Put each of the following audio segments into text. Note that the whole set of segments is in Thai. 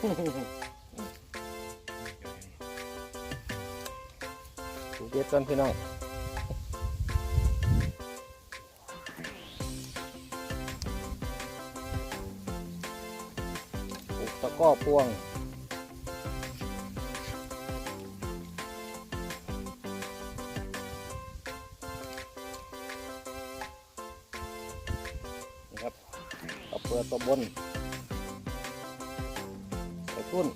ดูเด็ดกันพี่น้องปลูกตะก้อพวงนี่ครับเอาเปลือกตัวบน ตุ้น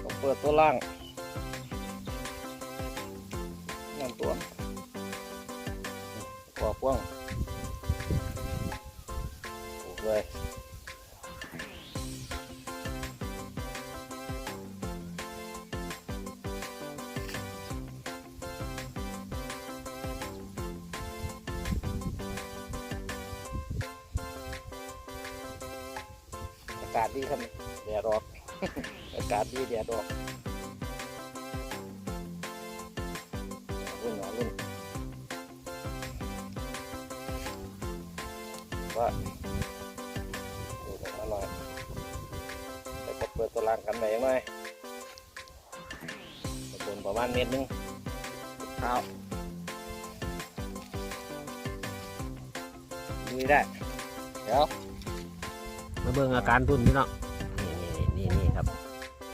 เอาเปลือกตัวล่างนั่นตัวกว่าพ่วงปลูกเลยอากาศดีครับ แดดออก อากาศดีแดดออกรุ่นหนารุ่นว่าดูออกมาหน่อยแต่ก็เปิดตัวล่างกันไหนไหมบนประมาณเมตรหนึงเท้าดูได้ เดี๋ยวมาเบิ่งอาการทุนพี่น้องนี่นี่นี่นี่ ครับ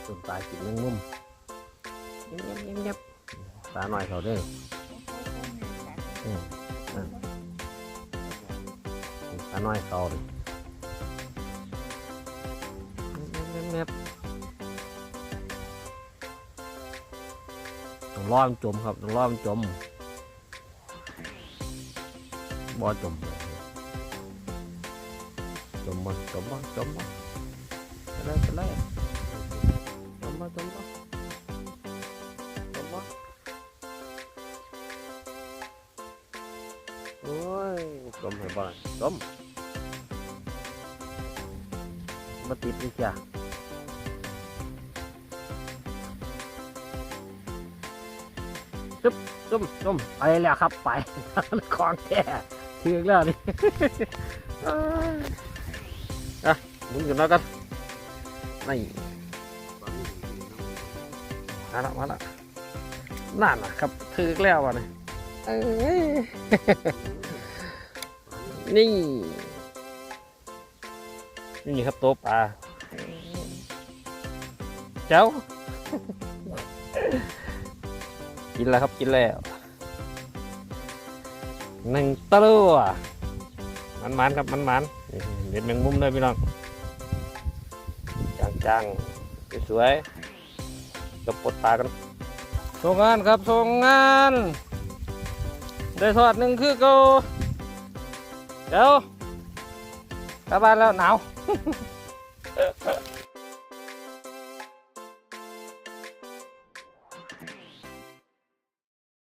ตุนปลากินแมงมุมเงียบเงียบเงียบปลาหน่อยเขาเด้ออืมนั่นปลาหน่อยเขาเลยเงียบเงียบเงียบต้องรอมนจมครับต้องรอมนจมบ่จมเลยจมบ่จมบ่จมบ่ไปเลยไปเลยจม บ่จมบ่จมบ่โอ้ยจมให้บ่ล่ะจมบ่ติดนี่จ้ะจุ๊บจุ๊บจุ๊บไปแล้วครับไปของแท้ถึงแล้วนี่อะหมุนกันแล้วกันนี่ มาละมาละนั่นนะครับถึงแล้ววะนี่เอ้ยนี่ นี่ครับโต๊ะปลา เจ้า กินแล้วครับกินแล้วหนึ่งตัวมันมันๆครับมันมันๆนี่เด็ดแมงมุมเลยพี่น้องจางๆสวยๆ จะปลดตากันส่งงานครับส่งงาน ได้ทอดหนึ่งคือเกูเดี๋ยวกลับบ้านแล้วหนาว